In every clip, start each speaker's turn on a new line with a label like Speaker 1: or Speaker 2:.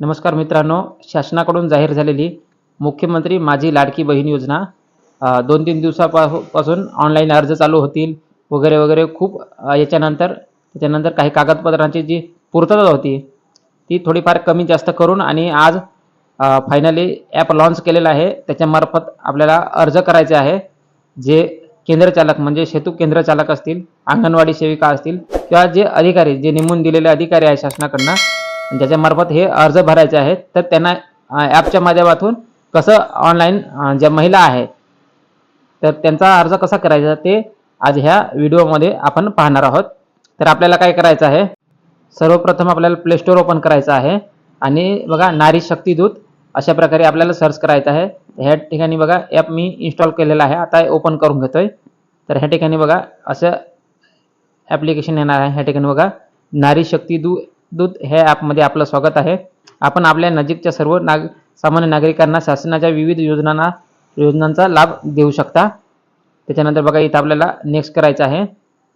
Speaker 1: नमस्कार मित्रांनो शासनाकडून जाहीर झालेली मुख्यमंत्री माझी लाडकी बहीण योजना दोन तीन दिवसापासून ऑनलाईन अर्ज चालू होतील वगैरे वगैरे खूप याच्यानंतर त्याच्यानंतर काही कागदपत्रांची जी पूर्तता होती ती थोडीफार कमी जास्त करून आणि आज फायनली ॲप लॉन्च केलेलं आहे. त्याच्यामार्फत आपल्याला अर्ज करायचे आहे जे केंद्रचालक म्हणजे सेतू केंद्रचालक असतील अंगणवाडी सेविका असतील किंवा जे अधिकारी जे नेमून दिलेले अधिकारी आहे शासनाकडनं ज्याच्यामार्फत हे अर्ज भरायचे आहेत. तर त्यांना ॲपच्या माध्यमातून कसं ऑनलाईन ज्या महिला आहेत तर त्यांचा अर्ज कसा करायचा ते आज ह्या व्हिडिओमध्ये आपण पाहणार आहोत. तर आपल्याला काय करायचं आहे? सर्वप्रथम आपल्याला प्लेस्टोर ओपन करायचं आहे. आणि बघा नारी शक्ती दूत अशा प्रकारे आपल्याला सर्च करायचं आहे. ह्या ठिकाणी बघा ॲप मी इन्स्टॉल केलेला आहे. आता ओपन करून घेतोय. तर ह्या ठिकाणी बघा असं ॲप्लिकेशन येणार आहे. ह्या ठिकाणी बघा नारी शक्ती दू दूत ह्या ॲपमध्ये आपलं स्वागत आहे. आपण आपल्या नजीकच्या सर्व नाग सामान्य नागरिकांना शासनाच्या विविध योजनांना योजनांचा लाभ देऊ शकता. त्याच्यानंतर बघा इथं आपल्याला नेक्स्ट करायचं आहे.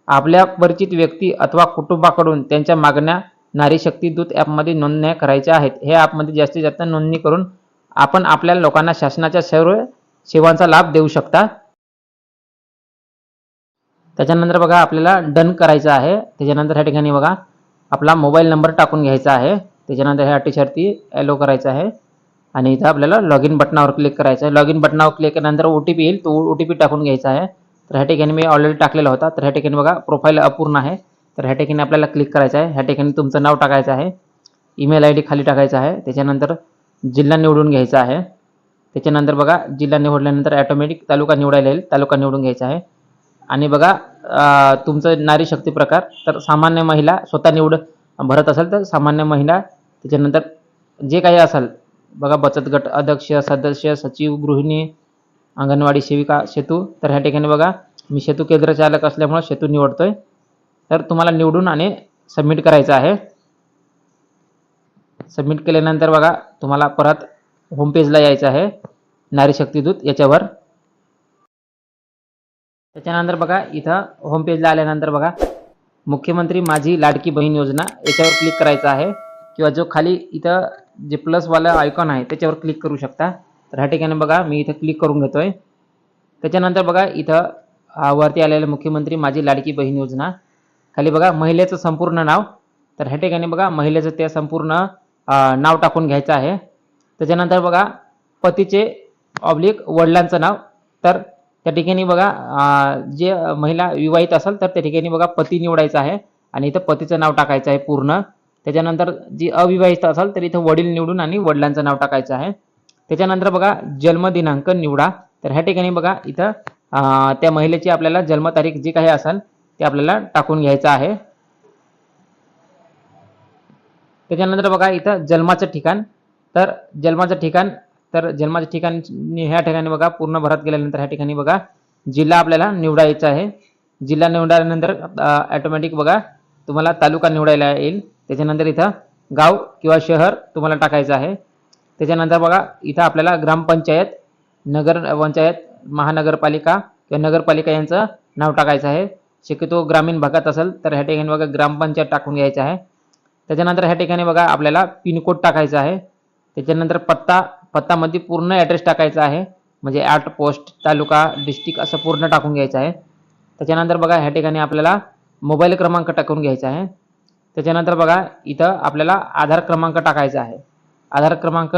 Speaker 1: आपल्या परिचित व्यक्ती अथवा कुटुंबाकडून त्यांच्या मागण्या नारी शक्ती दूत ॲपमध्ये नोंदण्या करायच्या आहेत. हे ॲपमध्ये जास्तीत जास्त नोंदणी करून आपण आपल्या लोकांना शासनाच्या सर्व सेवांचा लाभ देऊ शकता. त्याच्यानंतर बघा आपल्याला डन करायचं आहे. त्याच्यानंतर ह्या ठिकाणी बघा आपला मोबाईल नंबर टाकून घ्यायचा आहे. त्याच्यानंतर ह्या टीशर्टती ॲलो करायचं आहे. आणि इथं आपल्याला लॉग इन बटनावर क्लिक करायचं आहे. लॉग इन बटनावर क्लिक केल्यानंतर ओ टी पी येईल. तो ओ टी पी टाकून घ्यायचा आहे. तर ह्या ठिकाणी मी ऑलरेडी टाकलेला होता. तर ह्या ठिकाणी बघा प्रोफाईल अपूर्ण आहे. तर ह्या ठिकाणी आपल्याला क्लिक करायचं आहे. ह्या ठिकाणी तुमचं नाव टाकायचं आहे. ईमेल आय डी खाली टाकायचं आहे. त्याच्यानंतर जिल्हा निवडून घ्यायचा आहे. त्याच्यानंतर बघा जिल्हा निवडल्यानंतर ॲटोमॅटिक तालुका निवडायला येईल. तालुका निवडून घ्यायचा आहे. आणि बघा तुमचं नारी शक्ती प्रकार तर सामान्य महिला स्वतः निवड भरत असेल तर सामान्य महिला त्याच्यानंतर जे काही असेल बघा बचत गट अध्यक्ष सदस्य सचिव गृहिणी अंगणवाडी सेविका सेतू तर ह्या ठिकाणी बघा मी सेतू केंद्र चालक असल्यामुळे सेतू निवडतोय. तर तुम्हाला निवडून आणि सबमिट करायचं आहे. सबमिट केल्यानंतर बघा तुम्हाला परत होमपेजला यायचं आहे नारी शक्तीदूत याच्यावर. त्याच्यानंतर बघा इथं होमपेजला आल्यानंतर बघा मुख्यमंत्री माझी लाडकी बहीण योजना याच्यावर क्लिक करायचं आहे. किंवा जो खाली इथं जे प्लसवाला आयकॉन आहे त्याच्यावर क्लिक करू शकता. तर ह्या ठिकाणी बघा मी इथं क्लिक करून घेतोय. त्याच्यानंतर बघा इथं वरती आलेलं मुख्यमंत्री माझी लाडकी बहीण योजना. खाली बघा महिलेचं संपूर्ण नाव. तर ह्या ठिकाणी बघा महिलेचं त्या संपूर्ण नाव टाकून घ्यायचं आहे. त्याच्यानंतर बघा पतीचे ऑब्लिक वडिलांचं नाव. तर त्या ठिकाणी बघा जे महिला विवाहित असेल तर त्या ठिकाणी बघा पती निवडायचं आहे आणि इथं पतीचं नाव टाकायचं आहे पूर्ण. त्याच्यानंतर जी अविवाहित असेल तर इथं वडील निवडून आणि वडिलांचं नाव टाकायचं आहे. त्याच्यानंतर बघा जन्मदिनांक निवडा. तर ह्या ठिकाणी बघा इथं त्या महिलेची आपल्याला जन्मतारीख जी काही असेल ते आपल्याला टाकून घ्यायचं आहे. त्याच्यानंतर बघा इथं जन्माचं ठिकाण. तर जन्माचं ठिकाण तर जन्माच्या ठिकाणी ह्या ठिकाणी बघा पूर्ण भरत गेल्यानंतर ह्या ठिकाणी बघा जिल्हा आपल्याला निवडायचा आहे. जिल्हा निवडल्यानंतर ॲटोमॅटिक बघा तुम्हाला तालुका निवडायला येईल. त्याच्यानंतर इथं गाव किंवा शहर तुम्हाला टाकायचं आहे. त्याच्यानंतर बघा इथं आपल्याला ग्रामपंचायत नगर पंचायत महानगरपालिका किंवा नगरपालिका यांचं नाव टाकायचं आहे. शक्यतो ग्रामीण भागात असेल तर ह्या ठिकाणी बघा ग्रामपंचायत टाकून घ्यायचं आहे. त्याच्यानंतर ह्या ठिकाणी बघा आपल्याला पिनकोड टाकायचा आहे. त्याच्यानंतर पत्ता पत्तामध्ये पूर्ण ॲड्रेस टाकायचा आहे. म्हणजे ॲट पोस्ट तालुका डिस्ट्रिक्ट असं पूर्ण टाकून घ्यायचं आहे. त्याच्यानंतर बघा ह्या ठिकाणी आपल्याला मोबाईल क्रमांक टाकून घ्यायचा आहे. त्याच्यानंतर बघा इथं आपल्याला आधार क्रमांक टाकायचा आहे. आधार क्रमांक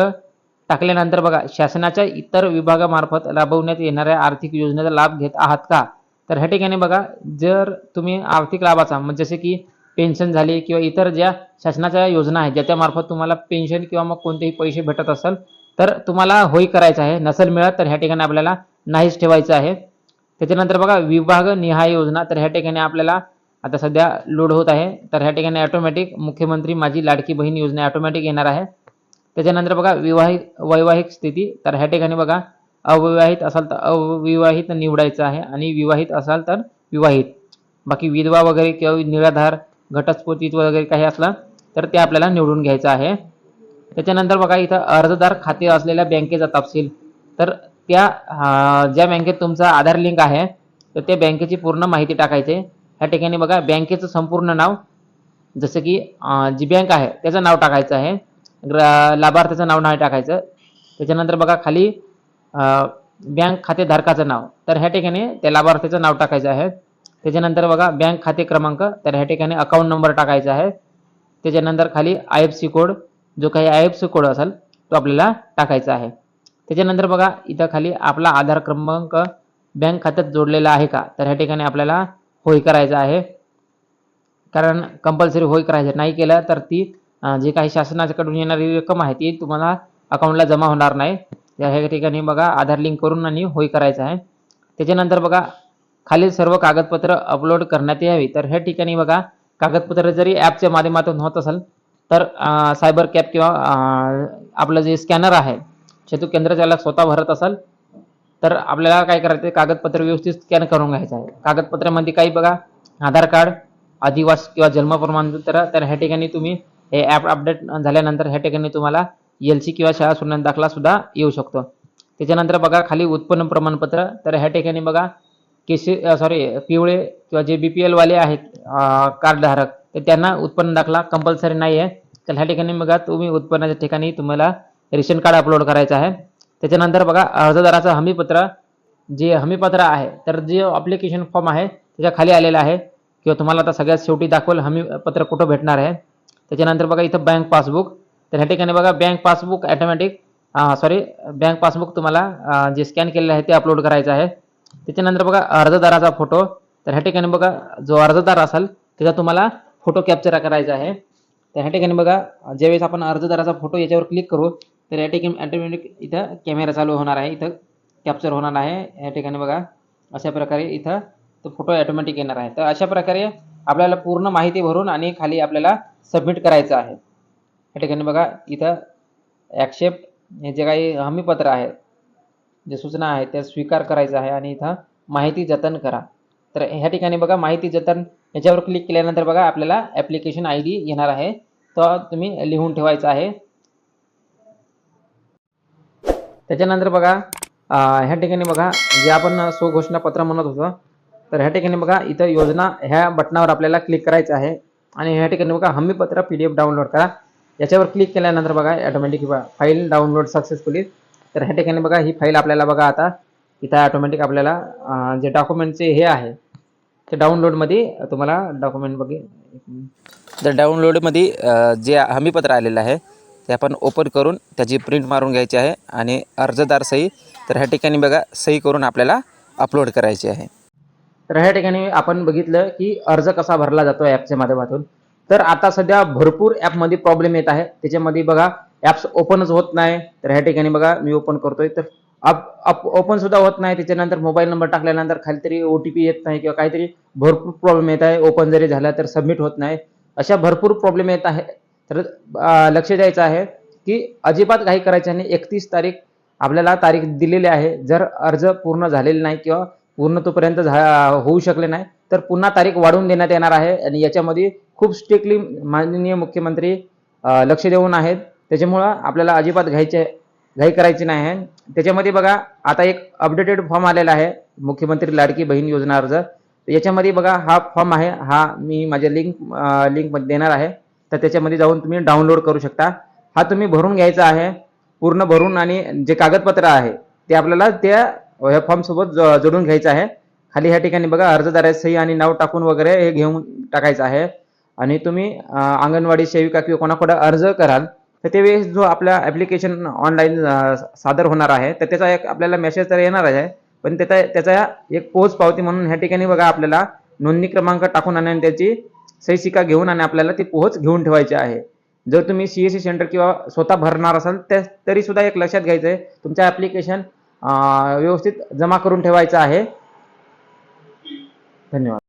Speaker 1: टाकल्यानंतर बघा शासनाच्या इतर विभागामार्फत राबवण्यात येणाऱ्या आर्थिक योजनेचा लाभ घेत आहात का? तर ह्या ठिकाणी बघा जर तुम्ही आर्थिक लाभाचा म्हणजे जसे की पेन्शन झाली किंवा इतर ज्या शासनाच्या योजना आहेत ज्याच्यामार्फत तुम्हाला पेन्शन किंवा मग कोणतेही पैसे भेटत असेल तर तुम्हाला होय करायचं आहे. नसेल मिळत तर ह्या ठिकाणी आपल्याला नाहीच ठेवायचं आहे. त्याच्यानंतर बघा विभाग निहाय योजना तर ह्या ठिकाणी आपल्याला आता सध्या लोड होत आहे. तर ह्या ठिकाणी ऑटोमॅटिक मुख्यमंत्री माझी लाडकी बहीण योजना ऑटोमॅटिक येणार आहे. त्याच्यानंतर बघा विवाहित वैवाहिक स्थिती तर ह्या ठिकाणी बघा अविवाहित असाल तर अविवाहित निवडायचं आहे आणि विवाहित असाल तर विवाहित. बाकी विधवा वगैरे किंवा निराधार घटस्फोटित वगैरे काही असलं तर ते आपल्याला निवडून घ्यायचं आहे. त्याच्यानंतर बघा इथं अर्जदार खाते असलेल्या बँकेचा तपशील. तर त्या ज्या बँकेत तुमचा आधार लिंक आहे तर त्या बँकेची पूर्ण माहिती टाकायची. ह्या ठिकाणी बघा बँकेचं संपूर्ण नाव जसं की जी बँक आहे त्याचं नाव टाकायचं आहे. लाभार्थ्याचं नाव नाही टाकायचं. त्याच्यानंतर बघा खाली बँक खातेधारकाचं नाव. तर ह्या ठिकाणी त्या लाभार्थ्याचं नाव टाकायचं आहे. त्याच्यानंतर बघा बँक खाते क्रमांक तर ह्या ठिकाणी अकाउंट नंबर टाकायचा आहे. त्याच्यानंतर खाली आय एफ सी कोड जो काही आय एफ सी कोड असेल तो आपल्याला टाकायचा आहे. त्याच्यानंतर बघा इथं खाली आपला आधार क्रमांक बँक खात्यात जोडलेला आहे का? तर ह्या ठिकाणी आपल्याला होय करायचं आहे. कारण कंपल्सरी होय करायचं नाही केलं तर ती जे जी काही शासनाकडून येणारी रक्कम आहे ती तुम्हाला अकाउंटला जमा होणार नाही. या ह्या ठिकाणी बघा आधार लिंक करून आणि होय करायचं आहे. त्याच्यानंतर बघा खालील सर्व कागदपत्र अपलोड करण्यात यावी. तर ह्या ठिकाणी बघा कागदपत्र जरी ॲपच्या माध्यमातून होत असेल तर सायबर कॅप किंवा आपलं जे स्कॅनर आहे सेतू केंद्र चालक स्वतः भरत असेल तर आपल्याला काय करायचं आहे, कागदपत्र व्यवस्थित स्कॅन करून घ्यायचं आहे. कागदपत्रामध्ये काही बघा आधार कार्ड अधिवास किंवा जन्म प्रमाणपत्र तर ह्या ठिकाणी तुम्ही हे ॲप अपडेट झाल्यानंतर ह्या ठिकाणी तुम्हाला एल सी किंवा शाळा सोडण्यात दाखला सुद्धा येऊ शकतो. त्याच्यानंतर बघा खाली उत्पन्न प्रमाणपत्र तर ह्या ठिकाणी बघा केसी सॉरी पिवळे किंवा जे बी पी एलवाले आहेत कार्डधारक तर त्यांना उत्पन्न दाखला कंपल्सरी नाही आहे तर ह्या ठिकाणी बघा तुम्ही उत्पन्नाच्या ठिकाणी तुम्हाला रेशन कार्ड अपलोड करायचं आहे. त्याच्यानंतर बघा अर्जदाराचं हमीपत्र जे हमीपत्र आहे तर जे अप्लिकेशन फॉर्म आहे त्याच्याखाली आलेलं आहे. किंवा तुम्हाला आता सगळ्यात शेवटी दाखवेल हमीपत्र कुठं भेटणार आहे. त्याच्यानंतर बघा इथं बँक पासबुक तर ह्या ठिकाणी बघा bank passbook automatic sorry bank passbook तुम्हाला जे स्कॅन केलेलं आहे ते अपलोड करायचं आहे. त्याच्यानंतर बघा अर्जदाराचा फोटो तर ह्या ठिकाणी बघा जो अर्जदार असेल त्याचा तुम्हाला फोटो कॅप्चर करायचा आहे. तर ह्या ठिकाणी बघा ज्यावेळेस आपण अर्जदाराचा फोटो याच्यावर क्लिक करू तर या ठिकाणी ॲटोमॅटिक इथं कॅमेरा चालू होणार आहे. इथं कॅप्चर होणार आहे. या ठिकाणी बघा अशा प्रकारे इथं तो फोटो ॲटोमॅटिक येणार आहे. तर अशा प्रकारे आपल्याला पूर्ण माहिती भरून आणि खाली आपल्याला सबमिट करायचं आहे. या ठिकाणी बघा इथं ॲक्सेप्ट हे जे काही हमीपत्र आहे जे सूचना आहेत त्या स्वीकार करायचं आहे आणि इथं माहिती जतन करा. तर ह्या ठिकाणी बघा माहिती जतन याच्यावर क्लिक केल्यानंतर बघा आपल्याला ॲप्लिकेशन आय डी येणार आहे. तो तुम्ही लिहून ठेवायचा आहे. त्याच्यानंतर बघा ह्या ठिकाणी बघा जे आपण स्वघोषणा पत्र म्हणत होतो तर ह्या ठिकाणी बघा इथं योजना ह्या बटनावर आपल्याला क्लिक करायचं आहे. आणि ह्या ठिकाणी बघा हमीपत्र पी डी एफ डाउनलोड करा. याच्यावर क्लिक केल्यानंतर बघा ॲटोमॅटिक फाईल डाउनलोड सक्सेसफुली तर ह्या ठिकाणी बघा ही फाईल आपल्याला बघा आता इथं ॲटोमॅटिक आपल्याला जे डॉक्युमेंटचे हे आहे ते डाउनलोडमध्ये तुम्हाला डॉक्युमेंट बघे
Speaker 2: तर डाउनलोडमध्ये जे हमीपत्र आलेलं आहे ते आपण ओपन करून त्याची प्रिंट मारून घ्यायची आहे आणि अर्जदार सही तर ह्या ठिकाणी बघा सही करून आपल्याला अपलोड करायची आहे.
Speaker 1: तर ह्या ठिकाणी आपण बघितलं की अर्ज कसा भरला जातो ॲपच्या माध्यमातून. तर आता सध्या भरपूर ॲपमध्ये प्रॉब्लेम येत आहे. त्याच्यामध्ये बघा ॲप्स ओपनच होत नाही. तर ह्या ठिकाणी बघा मी ओपन करतोय. तर अप ओपन सुद्धा होत नाही. त्याच्यानंतर मोबाईल नंबर टाकल्यानंतर खाली तरी ओ टी पी येत नाही किंवा काहीतरी भरपूर प्रॉब्लेम येत आहे. ओपन जरी झाला तर सबमिट होत नाही. अशा भरपूर प्रॉब्लेम येत आहे. तर लक्ष द्यायचं आहे की अजिबात काही करायचं नाही. एकतीस तारीख आपल्याला तारीख दिलेली आहे. जर अर्ज पूर्ण झालेले नाही किंवा पूर्ण तोपर्यंत झा होऊ शकले नाही तर पुन्हा तारीख वाढवून देण्यात येणार आहे. आणि याच्यामध्ये खूप स्ट्रिक्टली माननीय मुख्यमंत्री लक्ष देऊन आहेत. त्याच्यामुळं आपल्याला अजिबात घ्यायचे घाई करायची नाही आहे. त्याच्यामध्ये बघा आता एक अपडेटेड फॉर्म आलेला आहे मुख्यमंत्री लाडकी बहीण योजना अर्ज. याच्यामध्ये बघा हा फॉर्म आहे हा मी माझ्या लिंक लिंकमध्ये देणार आहे. तर त्याच्यामध्ये जाऊन तुम्ही डाउनलोड करू शकता. हा तुम्ही भरून घ्यायचा आहे पूर्ण भरून आणि जे कागदपत्र आहे ते आपल्याला त्या ह्या फॉर्मसोबत ज- जोडून घ्यायचं आहे. खाली ह्या ठिकाणी बघा अर्जदाराची सही आणि नाव टाकून वगैरे हे घेऊन टाकायचं आहे. आणि तुम्ही अंगणवाडी सेविका किंवा कोणाकडे अर्ज कराल तर त्यावेळेस जो आपला ॲप्लिकेशन ऑनलाईन सादर होणार आहे तर त्याचा एक आपल्याला मेसेज तर येणार आहे पण त्याचा त्याचा एक पोच पावती म्हणून ह्या ठिकाणी बघा आपल्याला नोंदणी क्रमांक टाकून आणि त्याची सही घेऊन आणि आपल्याला ती पोहोच घेऊन ठेवायची आहे. जर तुम्ही सी एस सी सेंटर किंवा स्वतः भरणार असाल त्या तरी सुद्धा एक लक्षात घ्यायचं आहे तुमचं ॲप्लिकेशन व्यवस्थित जमा करून ठेवायचं आहे. धन्यवाद.